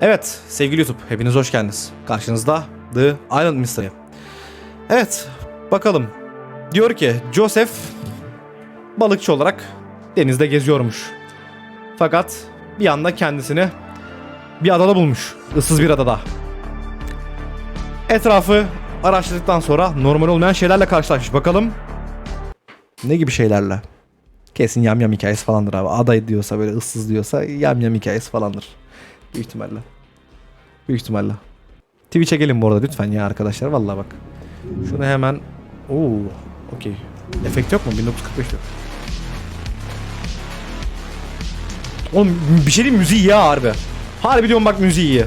Evet sevgili YouTube hepiniz hoş geldiniz. Karşınızda The Island Mystery. Evet bakalım. Diyor ki Joseph balıkçı olarak denizde geziyormuş. Fakat bir anda kendisini bir adada bulmuş. ıssız bir adada. Etrafı araştırdıktan sonra normal olmayan şeylerle karşılaşmış. Bakalım ne gibi şeylerle? Kesin yamyam hikayesi falandır abi. Aday diyorsa böyle ıssız diyorsa yamyam hikayesi falandır. Büyük ihtimalle. Büyük ihtimalle. Twitch'e gelin bu arada lütfen ya arkadaşlar. Vallahi bak. Şunu hemen... Oo, okey. Efekt yok mu? 1945 yok. Oğlum bir şey mi? müziği ha harbi. Harbi diyorum bak müziği iyi.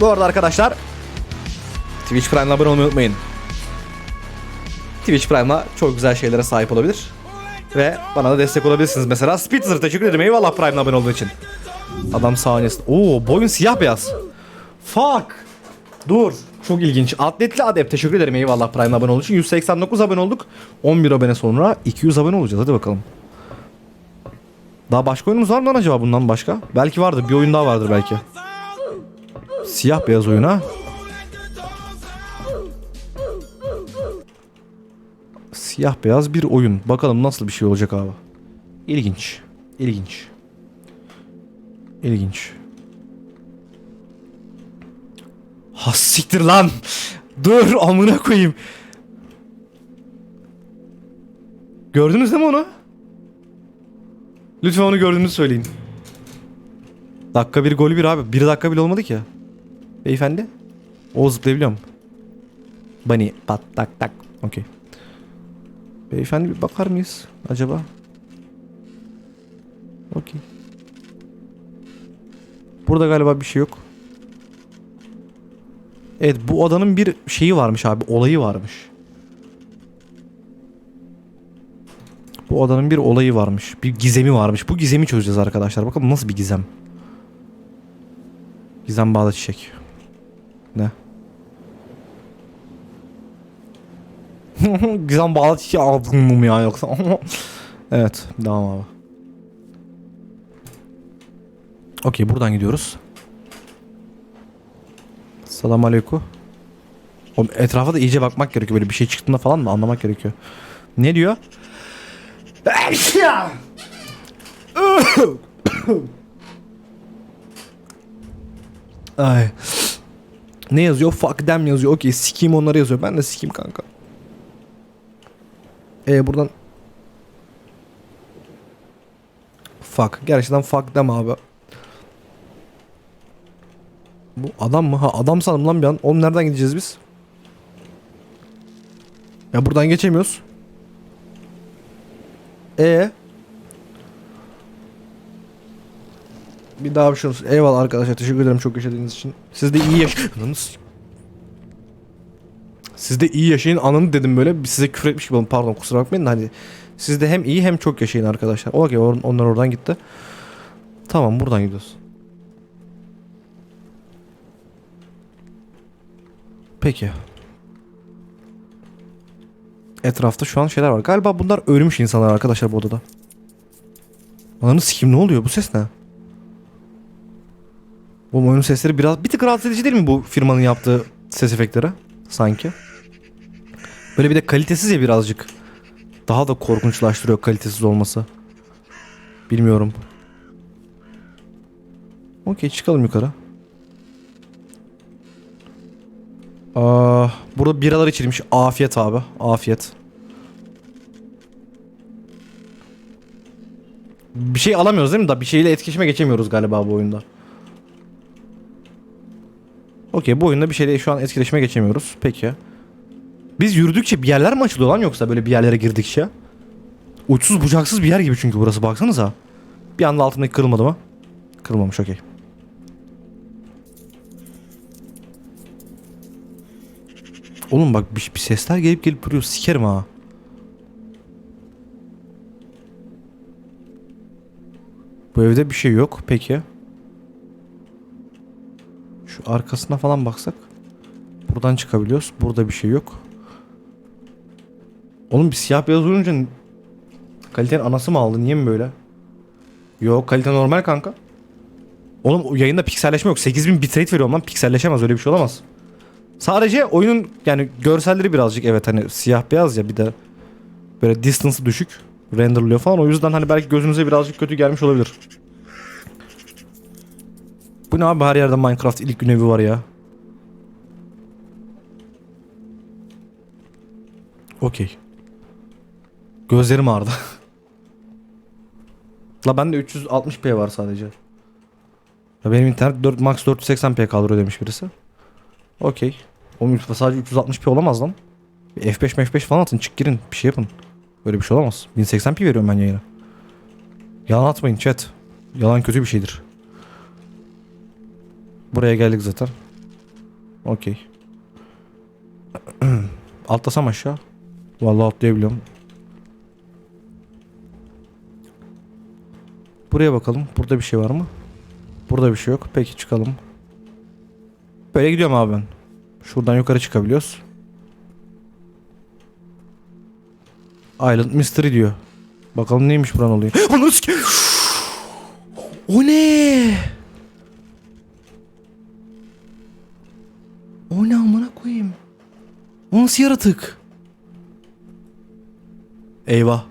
Bu arada arkadaşlar Twitch Prime'la abone olmayı unutmayın. Twitch Prime'la çok güzel şeylere sahip olabilir. Ve bana da destek olabilirsiniz. Mesela Spitzer teşekkür ederim. Eyvallah Prime'la abone olduğu için. Adam sahnesi. Oo boyun siyah beyaz. Fuck. Dur. Çok ilginç. Atletli Adep teşekkür ederim. Eyvallah Prime'la abone olduğu için. 189 abone olduk. 11 abone sonra 200 abone olacağız. Hadi bakalım. Daha başka oyunumuz var mı lan acaba bundan başka? Belki vardır. Bir oyun daha vardır belki. Siyah beyaz oyun ha. Siyah beyaz bir oyun. Bakalım nasıl bir şey olacak abi. İlginç. İlginç. İlginç. Ha siktir lan. Dur amına koyayım. Gördünüz değil mi onu? Lütfen onu gördüğünüzü söyleyin. Dakika bir golü bir abi. Bir dakika bile olmadı ki. Beyefendi. O zıplayabiliyor mu? Bunny pat tak tak. Okey. Beyefendi bir bakar mıyız acaba? Okey. Burada galiba bir şey yok. Evet bu adanın bir şeyi varmış abi. Olayı varmış. Bu adanın bir olayı varmış. Bir gizemi varmış. Bu gizemi çözeceğiz arkadaşlar. Bakalım nasıl bir gizem. Gizem bağlı çiçek. Ne? Gizem bağlı çiçeği aldım mı ya yoksa? evet devam abi. Okey buradan gidiyoruz. Selam aleyküm. Oğlum etrafa da iyice bakmak gerekiyor. Böyle bir şey çıktığında falan mı anlamak gerekiyor. Ne diyor? Ay. Ne yazıyor? Fuck them yazıyor. Okey sikeyim onları yazıyor. Ben de sikeyim kanka. Ee buradan Fuck. Gerçekten fuck them abi. Bu adam mı? Ha adam sandım lan bir an. Oğlum nereden gideceğiz biz? Ya buradan geçemiyoruz. E Bir daha bir şey olsun. Eyvallah arkadaşlar. Teşekkür ederim çok yaşadığınız için. Siz de iyi yaş... Siz de iyi yaşayın ananı dedim böyle. Size küfür etmiş gibi oldum. Pardon kusura bakmayın da hani. Siz de hem iyi hem çok yaşayın arkadaşlar. Okey or- onlar oradan gitti. Tamam buradan gidiyoruz. Peki. Etrafta şu an şeyler var. Galiba bunlar ölmüş insanlar arkadaşlar bu odada. Ananı sikim ne oluyor? Bu ses ne? Bu oyunun sesleri biraz bir tık rahatsız edici değil mi bu firmanın yaptığı ses efektleri? Sanki. Böyle bir de kalitesiz ya birazcık. Daha da korkunçlaştırıyor kalitesiz olması. Bilmiyorum. Okey çıkalım yukarı. Aa, burada biralar içilmiş. Afiyet abi. Afiyet. Bir şey alamıyoruz değil mi? Da bir şeyle etkileşime geçemiyoruz galiba bu oyunda. Okey bu oyunda bir şeyle şu an etkileşime geçemiyoruz. Peki. Biz yürüdükçe bir yerler mi açılıyor lan yoksa böyle bir yerlere girdikçe? Uçsuz bucaksız bir yer gibi çünkü burası baksanıza. Bir anda altındaki kırılmadı mı? Kırılmamış okey. Oğlum bak bir, bir sesler gelip gelip duruyor sikerim ha. Bu evde bir şey yok peki. Şu arkasına falan baksak. Buradan çıkabiliyoruz. Burada bir şey yok. Oğlum bir siyah beyaz olunca kalitenin anası mı aldı? Niye mi böyle? Yok kalite normal kanka. Oğlum yayında pikselleşme yok. 8000 bitrate veriyorum lan pikselleşemez öyle bir şey olamaz. Sadece oyunun yani görselleri birazcık evet hani siyah beyaz ya bir de böyle distance'ı düşük renderlıyor falan. O yüzden hani belki gözünüze birazcık kötü gelmiş olabilir. Bu ne abi her yerde Minecraft ilk gün evi var ya. Okey. Gözlerim ağrıdı. La bende 360p var sadece. Ya benim internet 4 max 480p kaldırıyor demiş birisi. Okey. Oğlum sadece 360p olamaz lan. Bir F5 F5 falan atın çık girin bir şey yapın. Böyle bir şey olamaz. 1080p veriyorum ben yayına. Yalan atmayın chat. Yalan kötü bir şeydir. Buraya geldik zaten. Okey. Atlasam aşağı. Vallahi atlayabiliyorum. Buraya bakalım. Burada bir şey var mı? Burada bir şey yok. Peki çıkalım. Böyle gidiyorum abi ben. Şuradan yukarı çıkabiliyoruz. Island Mystery diyor. Bakalım neymiş buranın. Ananı sike- O ne? O ne amına koyayım? O nasıl yaratık? Eyvah.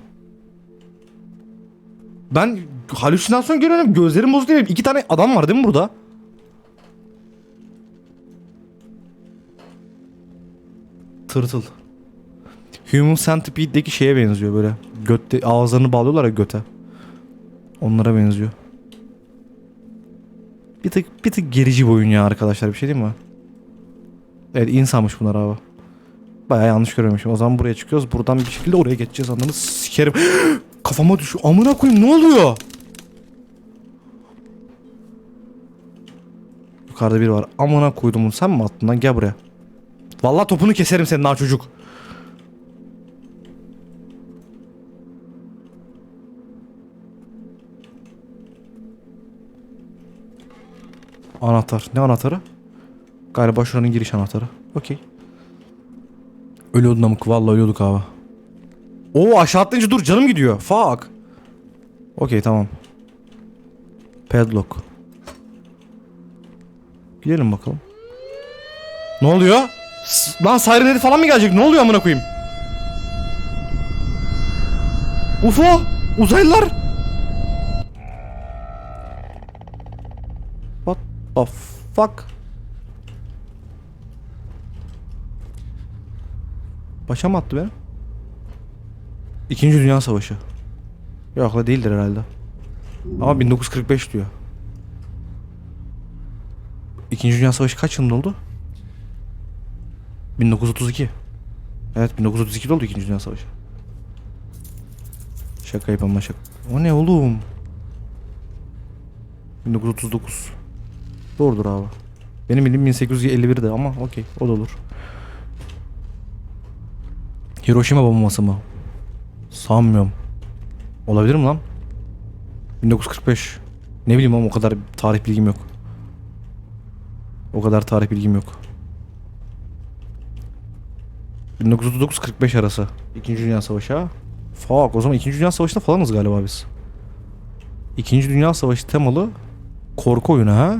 Ben halüsinasyon görüyorum. Gözlerim bozuk değil. İki tane adam var değil mi burada? Tırtıl. Human Centipede'deki şeye benziyor böyle. Götte ağızlarını bağlıyorlar ya göte. Onlara benziyor. Bir tık bir tık gerici bir oyun ya arkadaşlar bir şey değil mi? Evet insanmış bunlar abi. Baya yanlış görmemişim. O zaman buraya çıkıyoruz. Buradan bir şekilde oraya geçeceğiz. Anladınız? Sikerim. Kafama düşüyor. Amına koyayım ne oluyor? Yukarıda biri var. Amına koydum bunu. Sen mi attın lan? Gel buraya. Vallahi topunu keserim senin ha çocuk. Anahtar. Ne anahtarı? Galiba şuranın giriş anahtarı. Okey. Ölüyordun amık. Vallahi ölüyorduk abi. Oo aşağı atlayınca dur canım gidiyor. Fuck. Okey tamam. Padlock. Gidelim bakalım. Ne oluyor? S- Lan sirenleri falan mı gelecek? Ne oluyor amına koyayım? UFO! Uzaylılar! What the fuck? Başa mı attı beni? İkinci Dünya Savaşı. Yok la değildir herhalde. Ama 1945 diyor. İkinci Dünya Savaşı kaç yılında oldu? 1932. Evet 1932'de oldu İkinci Dünya Savaşı. Şaka yapamam şaka. O ne oğlum? 1939. Doğrudur abi. Benim bildiğim 1851'de ama okey o da olur. Hiroşima bombası mı? Sanmıyorum. Olabilir mi lan? 1945. Ne bileyim ama o kadar tarih bilgim yok. O kadar tarih bilgim yok. 1939-45 arası. İkinci Dünya Savaşı ha. Fuck o zaman İkinci Dünya Savaşı'nda falanız galiba biz. İkinci Dünya Savaşı temalı korku oyunu ha.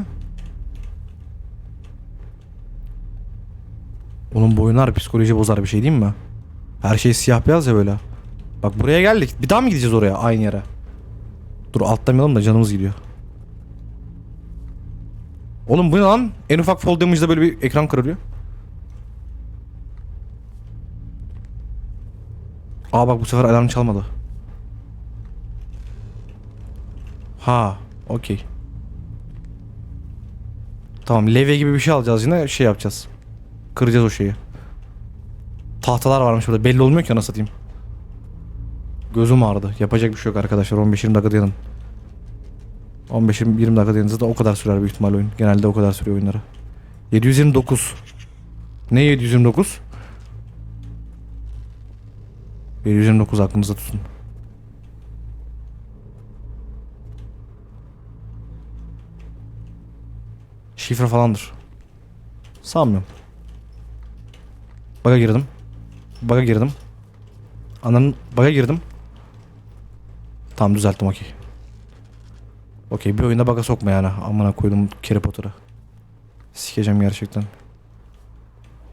Onun bu oyunlar psikoloji bozar bir şey değil mi? Her şey siyah beyaz ya böyle. Bak buraya geldik. Bir daha mı gideceğiz oraya aynı yere? Dur atlamayalım da canımız gidiyor. Oğlum bu ne lan? En ufak fall damage'da böyle bir ekran kırılıyor. Aa bak bu sefer alarm çalmadı. Ha, okey. Tamam, levye gibi bir şey alacağız yine şey yapacağız. Kıracağız o şeyi. Tahtalar varmış burada. Belli olmuyor ki ana satayım. Gözüm ağrıdı. Yapacak bir şey yok arkadaşlar. 15-20 dakika dayanın. 15-20 dakika dayanın. Zaten o kadar sürer büyük ihtimal oyun. Genelde o kadar sürüyor oyunları. 729. Ne 729? 729 aklınızda tutun. Şifre falandır. Sanmıyorum. Baga girdim. Baga girdim. Ananın baga girdim. Tamam düzelttim okey. Okey bir oyunda baga sokma yani. Amına koydum Harry Potter'ı. Sikeceğim gerçekten.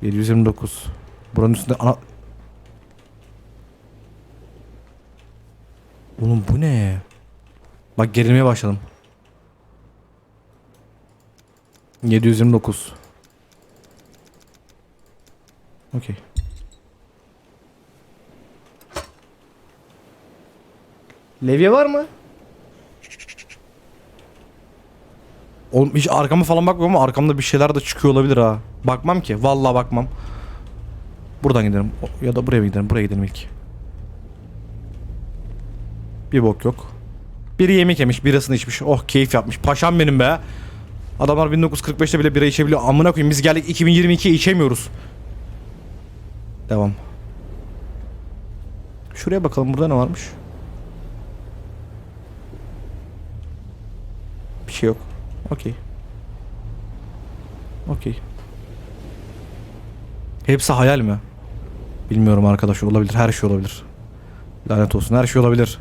729. Buranın üstünde ana... Oğlum bu ne? Bak gerilmeye başladım. 729. Okey. Levye var mı? Oğlum hiç arkama falan bakmıyorum ama arkamda bir şeyler de çıkıyor olabilir ha. Bakmam ki. Vallahi bakmam. Buradan gidelim. Ya da buraya mı gidelim? Buraya gidelim ilk. Bir bok yok. Biri yemek yemiş, birasını içmiş. Oh keyif yapmış. Paşam benim be. Adamlar 1945'te bile bira içebiliyor. Amına koyayım biz geldik 2022'ye içemiyoruz. Devam. Şuraya bakalım burada ne varmış? Bir şey yok. Okey. Okey. Hepsi hayal mi? Bilmiyorum arkadaş olabilir. Her şey olabilir. Lanet olsun her şey olabilir.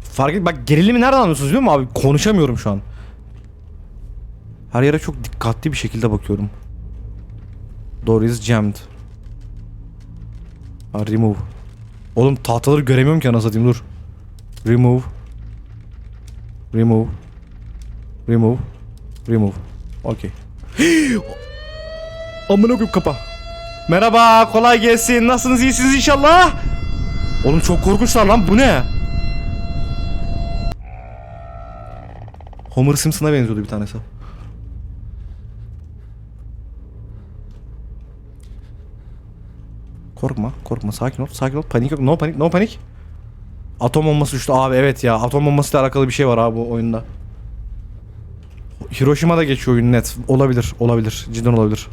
Fark et bak gerilimi nereden anlıyorsunuz biliyor musun abi? Konuşamıyorum şu an. Her yere çok dikkatli bir şekilde bakıyorum. Door is jammed. Ha, remove. Oğlum tahtaları göremiyorum ki anasını satayım dur. Remove. Remove. Remove. Remove. Okey. Amına koyayım kapa. Merhaba, kolay gelsin. Nasılsınız? iyisiniz inşallah? Oğlum çok korkunçlar lan. Bu ne? Homer Simpson'a benziyordu bir tanesi. Korkma, korkma. Sakin ol, sakin ol. Panik yok. No panik, no panik. Atom bombası düştü abi evet ya. Atom bombasıyla alakalı bir şey var abi bu oyunda. Hiroşima'da geçiyor oyun net. Olabilir, olabilir. Cidden olabilir.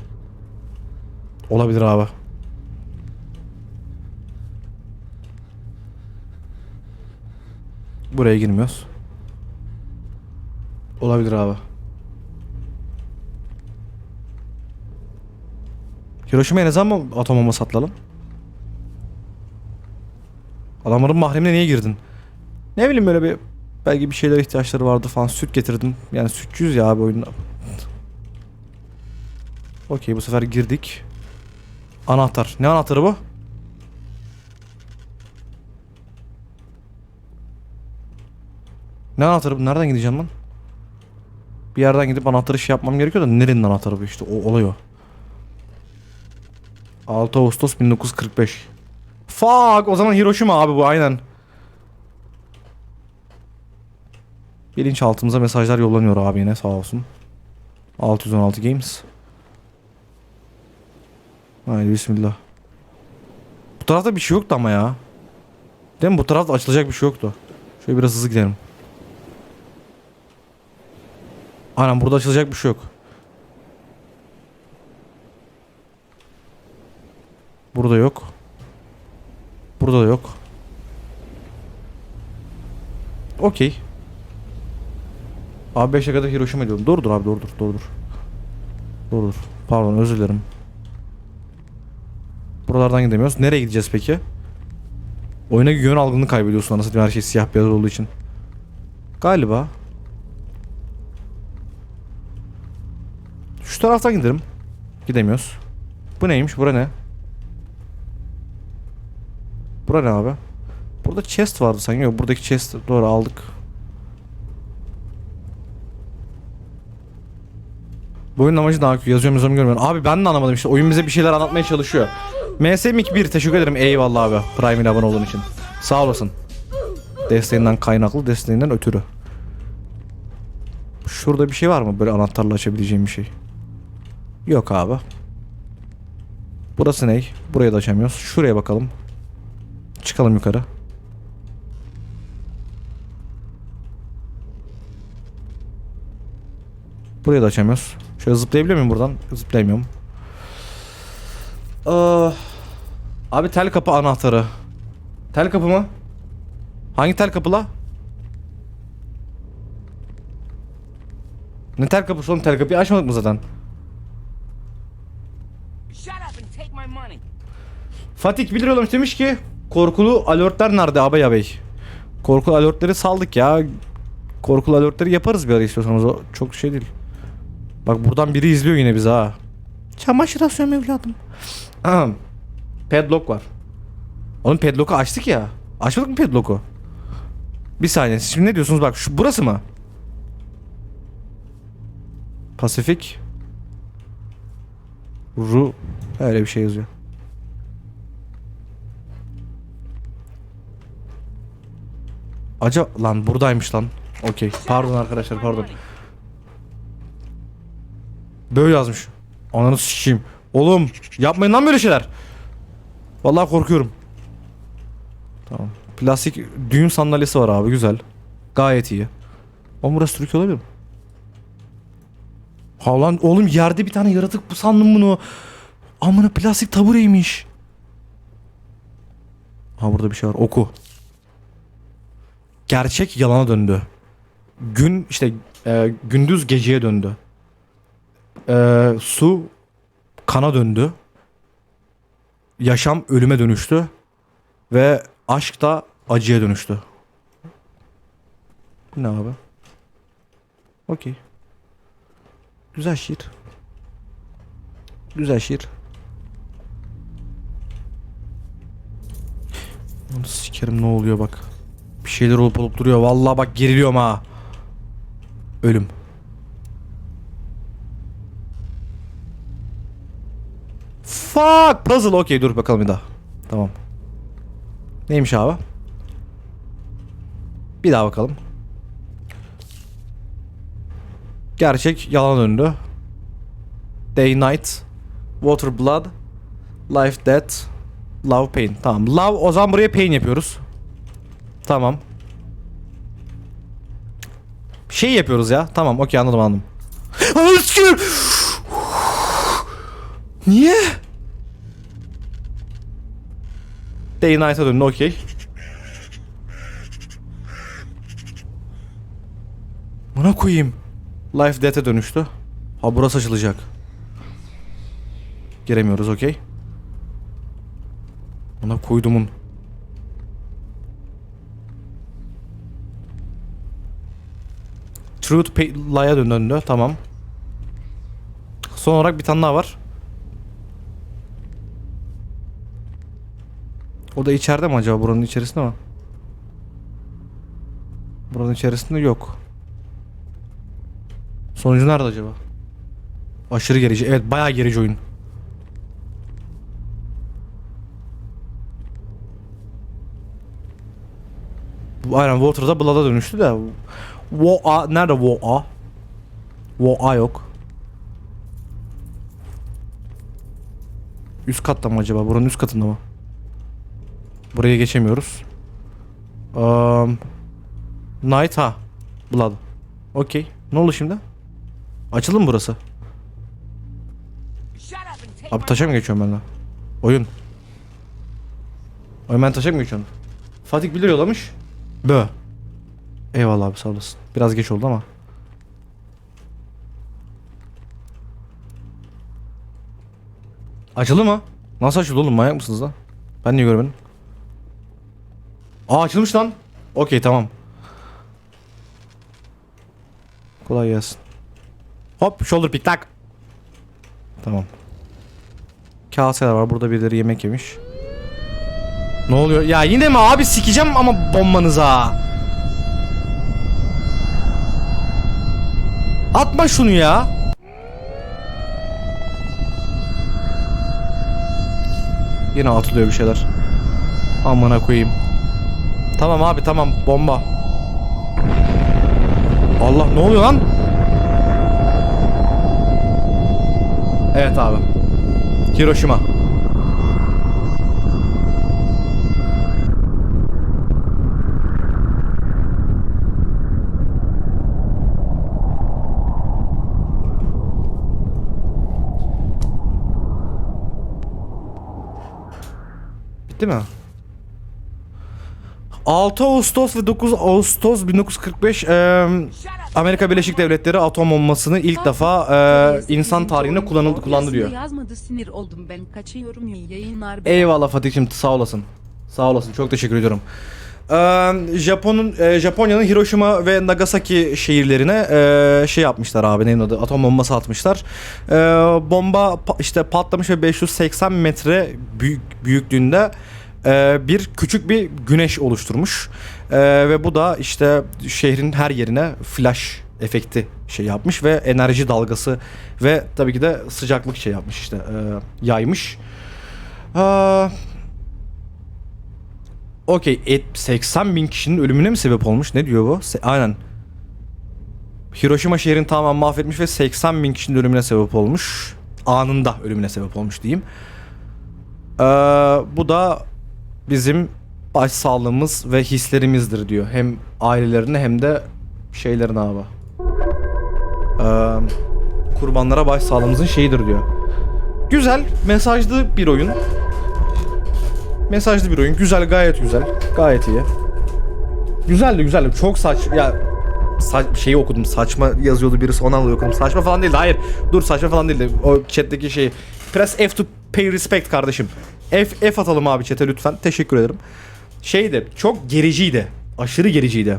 Olabilir abi. Buraya girmiyoruz. Olabilir abi. Hiroşima'ya ne zaman atom bombası atalım? Adamların mahremine niye girdin? Ne bileyim böyle bir belki bir şeyler ihtiyaçları vardı falan süt getirdim. Yani sütçüyüz ya abi oyunda. Okey bu sefer girdik. Anahtar. Ne anahtarı bu? Ne anahtarı bu? Nereden gideceğim lan? Bir yerden gidip anahtarı şey yapmam gerekiyor da nerenin anahtarı bu işte o olay o. 6 Ağustos 1945. Fuck o zaman Hiroşima abi bu aynen. Bilinçaltımıza mesajlar yollanıyor abi yine sağ olsun. 616 Games. Haydi bismillah. Bu tarafta bir şey yoktu ama ya. Değil mi? Bu tarafta açılacak bir şey yoktu. Şöyle biraz hızlı gidelim. Aynen burada açılacak bir şey yok. Burada yok. Burada da yok. Okey. Abi 5'e kadar Hiroşima diyorum. Doğrudur abi doğrudur doğrudur. Doğrudur. Pardon özür dilerim. Buralardan gidemiyoruz. Nereye gideceğiz peki? Oyuna yön algını kaybediyorsun anasını her şey siyah beyaz olduğu için. Galiba. Şu taraftan gidelim. Gidemiyoruz. Bu neymiş? Bura ne? Bura ne abi? Burada chest vardı sanki. Yok buradaki chest doğru aldık. Bu oyunun amacı daha yazıyorum yazıyorum görmüyorum. Abi ben de anlamadım işte. Oyun bize bir şeyler anlatmaya çalışıyor. MSMik 1 teşekkür ederim. Eyvallah abi. Prime ile abone olduğun için. Sağ olasın. Desteğinden kaynaklı, desteğinden ötürü. Şurada bir şey var mı? Böyle anahtarla açabileceğim bir şey. Yok abi. Burası ne? Burayı da açamıyoruz. Şuraya bakalım. Çıkalım yukarı. Burayı da açamıyoruz. Şöyle zıplayabiliyor muyum buradan? Zıplayamıyorum. Aa, abi tel kapı anahtarı. Tel kapı mı? Hangi tel kapı la? Ne tel kapısı oğlum tel kapıyı açmadık mı zaten? Fatih 1 lira demiş ki korkulu alertler nerede abi ya bey? Korkulu alertleri saldık ya. Korkulu alertleri yaparız bir ara istiyorsanız o çok şey değil. Bak buradan biri izliyor yine bizi ha. Çamaşır asıyorum evladım. Ahem. Padlock var. Oğlum padlock'u açtık ya. Açmadık mı padlock'u? Bir saniye. Siz Şimdi ne diyorsunuz bak şu burası mı? Pasifik. Ru. Öyle bir şey yazıyor. Acaba lan buradaymış lan. Okey. Pardon arkadaşlar pardon. Böyle yazmış. Ananı sikeyim. Oğlum yapmayın lan böyle şeyler. Vallahi korkuyorum. Tamam. Plastik düğün sandalyesi var abi güzel. Gayet iyi. Oğlum burası Türkiye olabilir mi? Ha lan oğlum yerde bir tane yaratık bu sandım bunu. Amına plastik tabureymiş. Ha burada bir şey var. Oku. Gerçek yalana döndü. Gün işte e, gündüz geceye döndü. E, su kana döndü. Yaşam ölüme dönüştü. Ve aşk da acıya dönüştü. Ne abi? Okey. Güzel şiir. Güzel şiir. Onu sikerim ne oluyor bak. Bir şeyler olup olup duruyor. Vallahi bak geriliyorum ha. Ölüm. Fuck puzzle okey dur bakalım bir daha. Tamam. Neymiş abi? Bir daha bakalım. Gerçek yalan döndü. Day night. Water blood. Life death. Love pain. Tamam. Love o zaman buraya pain yapıyoruz. Tamam. Şey yapıyoruz ya. Tamam okey anladım anladım. Sikeyim. Niye? Day night'a döndü okey. Buna koyayım. Life Death'e dönüştü. Ha burası açılacak. Giremiyoruz okey. Buna koydumun. Pay- Lie'a dön- döndü. Tamam. Son olarak bir tane daha var. O da içeride mi acaba? Buranın içerisinde mi? Buranın içerisinde yok. Sonucu nerede acaba? Aşırı gerici. Evet bayağı gerici oyun. Aynen Water'da Blood'a dönüştü de. Wo-A nerede Wo-A? Wo-A yok. Üst katta mı acaba? Buranın üst katında mı? Buraya geçemiyoruz. Um, Night ha. Blood. Okey. Ne oldu şimdi? Açıldı mı burası? Abi taşa mı geçiyorum ben de? Oyun. Oyun ben taşa mı geçiyorum? Fatih bilir yollamış. Bö. Eyvallah abi sağ olasın. Biraz geç oldu ama. Açıldı mı? Nasıl açıldı oğlum manyak mısınız lan? Ben niye görmedim? Aa açılmış lan. Okey tamam. Kolay gelsin. Hop shoulder pick tak. Tamam. Kaseler var. Burada birileri yemek yemiş. Ne oluyor? Ya yine mi abi sikeceğim ama bombanıza. Atma şunu ya. Yine atılıyor bir şeyler. Amına koyayım. Tamam abi tamam bomba. Allah ne oluyor lan? Evet abi. Hiroşima. Bitti mi? 6 Ağustos ve 9 Ağustos 1945 e, Amerika Birleşik Devletleri atom bombasını ilk defa e, insan tarihinde kullanıldı kullandı diyor. Yazmadı sinir oldum ben kaçıyorum yayınlar. Eyvallah Fatih'cim sağ olasın. Sağ olasın çok teşekkür ediyorum. Japon'un Japonya'nın Hiroşima ve Nagasaki şehirlerine şey yapmışlar abi neyin adı atom bombası atmışlar. Bomba işte patlamış ve 580 metre büyük büyüklüğünde bir küçük bir güneş oluşturmuş. Ve bu da işte şehrin her yerine flash efekti şey yapmış ve enerji dalgası ve tabii ki de sıcaklık şey yapmış işte yaymış. Okey, et 80 bin kişinin ölümüne mi sebep olmuş? Ne diyor bu? Se- aynen. Hiroşima şehrini tamamen mahvetmiş ve 80 bin kişinin ölümüne sebep olmuş. Anında ölümüne sebep olmuş diyeyim. Ee, bu da bizim baş sağlığımız ve hislerimizdir diyor. Hem ailelerine hem de şeylerin abi. Ee, kurbanlara baş sağlığımızın şeyidir diyor. Güzel, mesajlı bir oyun. Mesajlı bir oyun. Güzel, gayet güzel. Gayet iyi. Güzeldi, güzeldi. Çok saç ya sa- şeyi okudum. Saçma yazıyordu birisi. Onu alıyor okudum. Saçma falan değildi. Hayır. Dur saçma falan değildi. O chat'teki şey. Press F to pay respect kardeşim. F F atalım abi chat'e lütfen. Teşekkür ederim. Şeydi. Çok gericiydi. Aşırı gericiydi.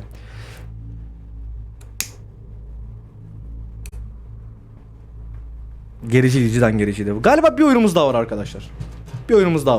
Gericiydi, cidden gericiydi. Galiba bir oyunumuz daha var arkadaşlar. Bir oyunumuz daha var.